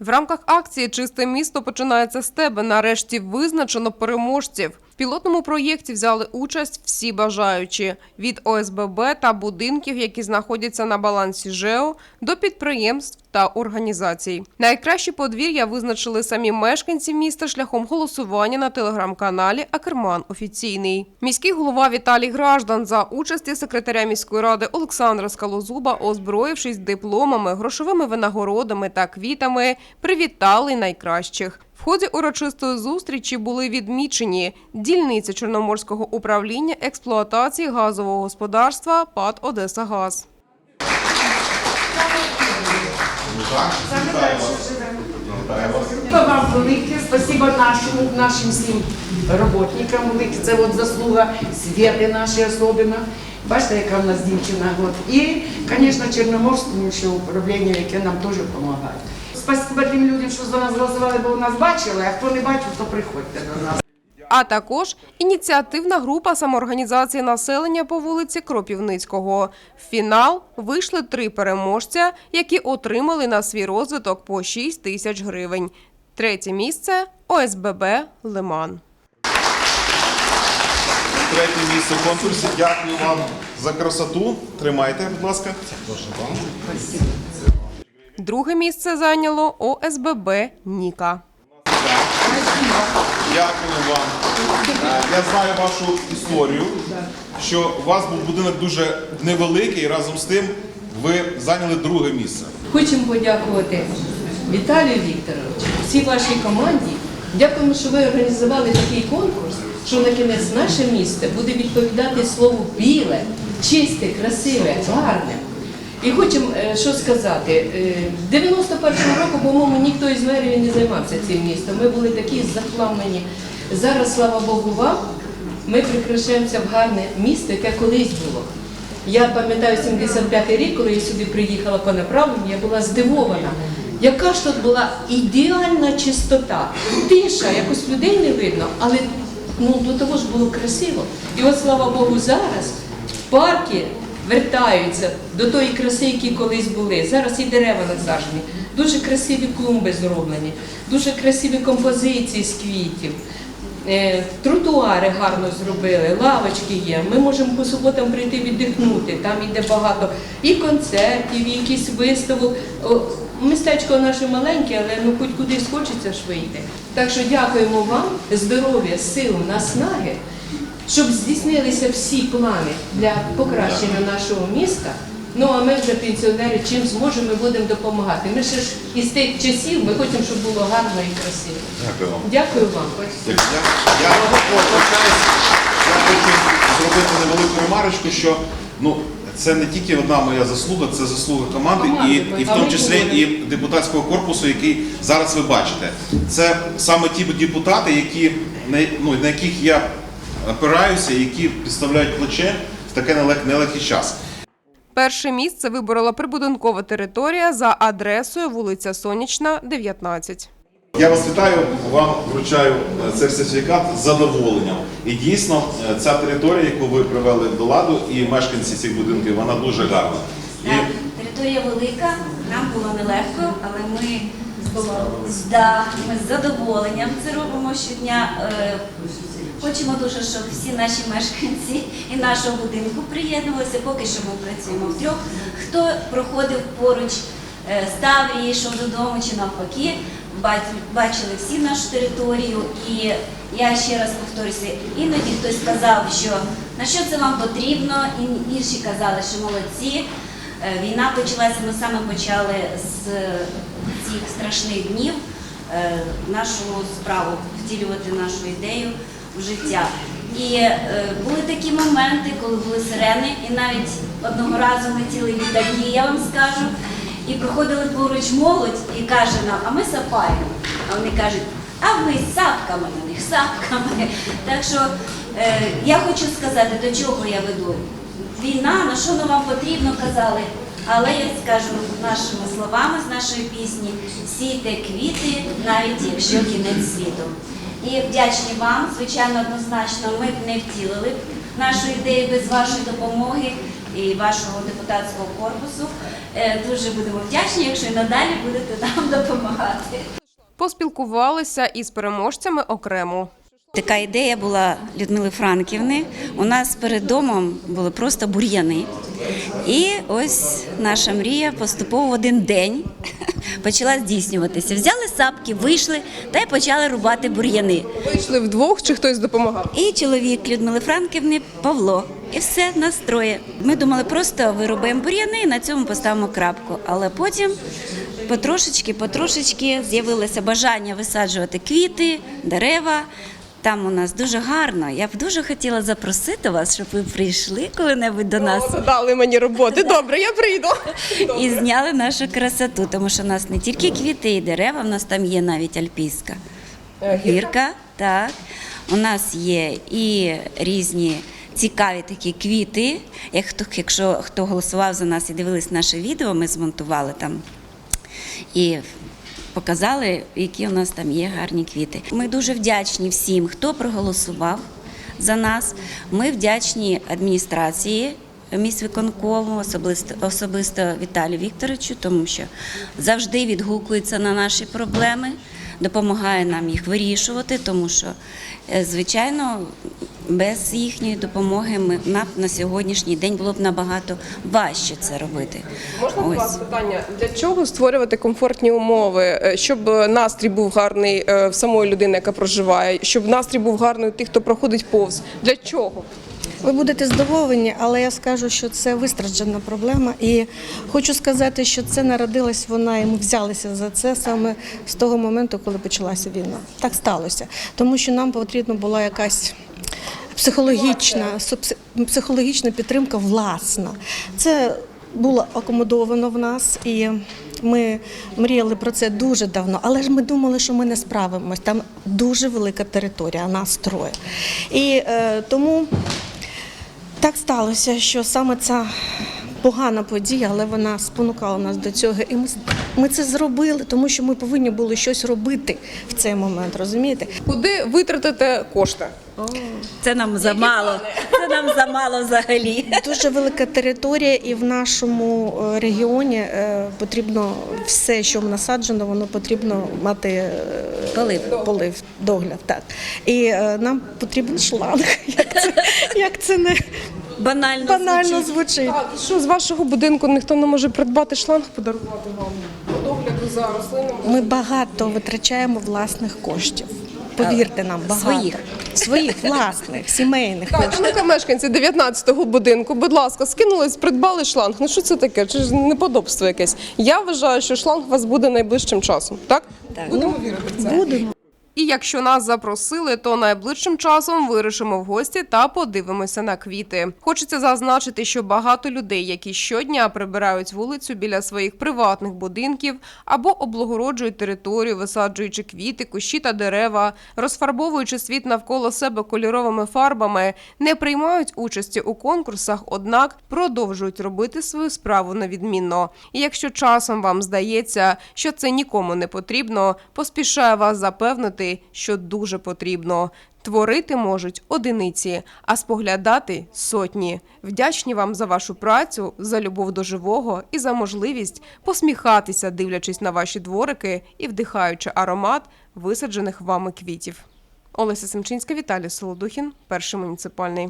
В рамках акції Чисте місто починається з тебе. Нарешті визначено переможців. В пілотному проєкті взяли участь всі бажаючі від ОСББ та будинків, які знаходяться на балансі ЖЕО, до підприємств та організацій. Найкращі подвір'я визначили самі мешканці міста шляхом голосування на телеграм-каналі Акерман Офіційний. Міський голова Віталій Граждан за участі секретаря міської ради Олександра Скалозуба, озброївшись дипломами, грошовими винагородами та квітами, привітали найкращих. В ході урочистої зустрічі були відмічені дільниця Чорноморського управління експлуатації газового господарства ПАД Одеса Газ. Вам велике, спасибо нашим, нашим всім роботникам велике. Це от заслуга Свєти нашої особливо. Бачите, яка в нас дівчина. І, звісно, Чорноморському ще управлінню, яке нам теж допомагає. Спасибо тим людям, що за нас голосували, бо нас бачили, а хто не бачив, то приходьте до нас. А також ініціативна група самоорганізації населення по вулиці Кропівницького. В фінал вийшли три переможця, які отримали на свій розвиток по 6 тисяч гривень. Третє місце ОСББ Лиман. Третє місце в конкурсі. Дякую вам за красоту. Тримайте, будь ласка. Друге місце зайняло ОСББ Ніка. Дякую вам. Е, Я знаю вашу історію, що у вас був будинок дуже невеликий, разом з тим ви зайняли друге місце. Хочемо подякувати Віталію Вікторовичу, всій вашій команді. Дякуємо, що ви організували такий конкурс, що на кінець наше місто буде відповідати слову біле, чисте, красиве, гарне. І хочемо е, що сказати, е, 91-го року, по-моєму, ніхто із мерії не займався цим містом. Ми були такі захламлені. Зараз, слава Богу, вам, ми прикрашаємося в гарне місто, яке колись було. Я пам'ятаю 75-й рік, коли я сюди приїхала по направленню, я була здивована. Яка ж тут була ідеальна чистота, тиша, якось людей не видно, але ну, до того ж було красиво. І от слава Богу, зараз парки вертаються до тої краси, які колись були. Зараз і дерева насаджені, дуже красиві клумби зроблені, дуже красиві композиції з квітів. Е, Тротуари гарно зробили, лавочки є. Ми можемо по суботам прийти віддихнути. Там іде багато і концертів, і якісь виставок. Містечко наше маленьке, але ну хоч кудись хочеться ж вийти. Так що дякуємо вам, здоров'я, сил, наснаги, щоб здійснилися всі плани для покращення нашого міста. Ну а ми вже пенсіонери, чим зможемо, ми будемо допомагати. Ми ще ж із тих часів ми хочемо, щоб було гарно і красиво. Дякую вам. Дякую вам. Я, я, я хочу зробити невелику ремарочку, що ну, це не тільки одна моя заслуга, це заслуга команди, і, і в тому числі і депутатського корпусу, який зараз ви бачите. Це саме ті депутати, які, ну, на яких я опираюся, які підставляють плече в такий нелег- нелегкий час. Перше місце виборола прибудинкова територія за адресою вулиця Сонячна, 19. Я вас вітаю, вам вручаю е, цей сертифікат з задоволенням. І дійсно, е, ця територія, яку ви привели до ладу, і мешканці цих будинків, вона дуже гарна. І Так, територія велика, нам було нелегко, але ми, да, ми з задоволенням це робимо щодня. Хочемо дуже, щоб всі наші мешканці і нашого будинку приєднувалися. Поки що ми працюємо втрьох. Хто проходив поруч е, з Таврії, йшов додому чи навпаки, бач- бачили всі нашу територію. І я ще раз повторюся, іноді хтось сказав, що на що це вам потрібно, і інші казали, що молодці. Е, Війна почалася, ми саме почали з цих страшних днів е, нашу справу, втілювати нашу ідею в життя. І е, були такі моменти, коли були сирени, і навіть одного разу летіли літаки, я вам скажу, і проходили поруч молодь і каже нам, а ми сапаємо. А вони кажуть, а ви з сапками на них, сапками. Так що е, я хочу сказати, до чого я веду війна, на що воно вам потрібно, казали. Але я скажу нашими словами з нашої пісні сійте квіти, навіть якщо кінець світу. І вдячні вам, звичайно, однозначно, ми б не втілили б нашу ідею без вашої допомоги. і вашого депутатського корпусу. Е, Дуже будемо вдячні, якщо і надалі будете нам допомагати. Поспілкувалися із переможцями окремо. Така ідея була Людмили Франківни. У нас перед домом були просто бур'яни. І ось наша мрія поступово в один день почала здійснюватися. Взяли сапки, вийшли та й почали рубати бур'яни. Вийшли вдвох чи хтось допомагав? І чоловік Людмили Франківни Павло. І все нас троє. Ми думали, просто вирубаємо бур'яни і на цьому поставимо крапку. Але потім потрошечки, потрошечки з'явилося бажання висаджувати квіти, дерева. Там у нас дуже гарно. Я б дуже хотіла запросити вас, щоб ви прийшли коли-небудь до нас Дали мені роботи. Добре, я прийду. і зняли нашу красоту, тому що у нас не тільки квіти і дерева, у нас там є навіть альпійська гірка. Так. У нас є і різні цікаві такі квіти. Як хто, якщо хто голосував за нас і дивились наше відео, ми змонтували там і показали, які у нас там є гарні квіти. Ми дуже вдячні всім, хто проголосував за нас. Ми вдячні адміністрації. Міськвиконкому, особисто, особисто Віталію Вікторовичу, тому що завжди відгукується на наші проблеми, допомагає нам їх вирішувати, тому що, е, звичайно, без їхньої допомоги ми нам на сьогоднішній день було б набагато важче це робити. Можна Ось. вас питання? Для чого створювати комфортні умови, е, щоб настрій був гарний е, в самої людини, яка проживає, щоб настрій був гарний у тих, хто проходить повз? Для чого? Ви будете здивовані, але я скажу, що це вистраджена проблема. І хочу сказати, що це народилась вона, і ми взялися за це саме з того моменту, коли почалася війна. Так сталося. Тому що нам потрібна була якась психологічна, психологічна підтримка власна. Це було акомодовано в нас і. Ми мріяли про це дуже давно, але ж ми думали, що ми не справимось. Там дуже велика територія, нас троє. І е, тому так сталося, що саме ця погана подія, але вона спонукала нас до цього. І ми, ми це зробили, тому що ми повинні були щось робити в цей момент, розумієте? Куди витратите кошти? Це нам замало. Це нам замало взагалі. Дуже велика територія, і в нашому е, регіоні е, потрібно все, що насаджено, воно потрібно мати е, Полив. полив, догляд. Так. І нам потрібен шланг. Як це, як це не Банально, банально звучить. звучить. Так, що з вашого будинку ніхто не може придбати шланг, подарувати вам за рослинами? Ми багато витрачаємо власних коштів. Повірте нам, багато. Своїх. Своїх, власних, сімейних Так, коштів. ну-ка, мешканці 19-го будинку, будь ласка, скинулись, придбали шланг. Ну що це таке? Чи ж неподобство якесь? Я вважаю, що шланг у вас буде найближчим часом. Так? Так. Будемо вірити в це. Будемо. І якщо нас запросили, то найближчим часом вирішимо в гості та подивимося на квіти. Хочеться зазначити, що багато людей, які щодня прибирають вулицю біля своїх приватних будинків або облагороджують територію, висаджуючи квіти, кущі та дерева, розфарбовуючи світ навколо себе кольоровими фарбами, не приймають участі у конкурсах, однак продовжують робити свою справу невідмінно. І якщо часом вам здається, що це нікому не потрібно, поспішаю вас запевнити, що дуже потрібно. Творити можуть одиниці, а споглядати сотні. Вдячні вам за вашу працю, за любов до живого і за можливість посміхатися, дивлячись на ваші дворики і вдихаючи аромат висаджених вами квітів. Олеся Семчинська, Віталій Солодухін, перший муніципальний.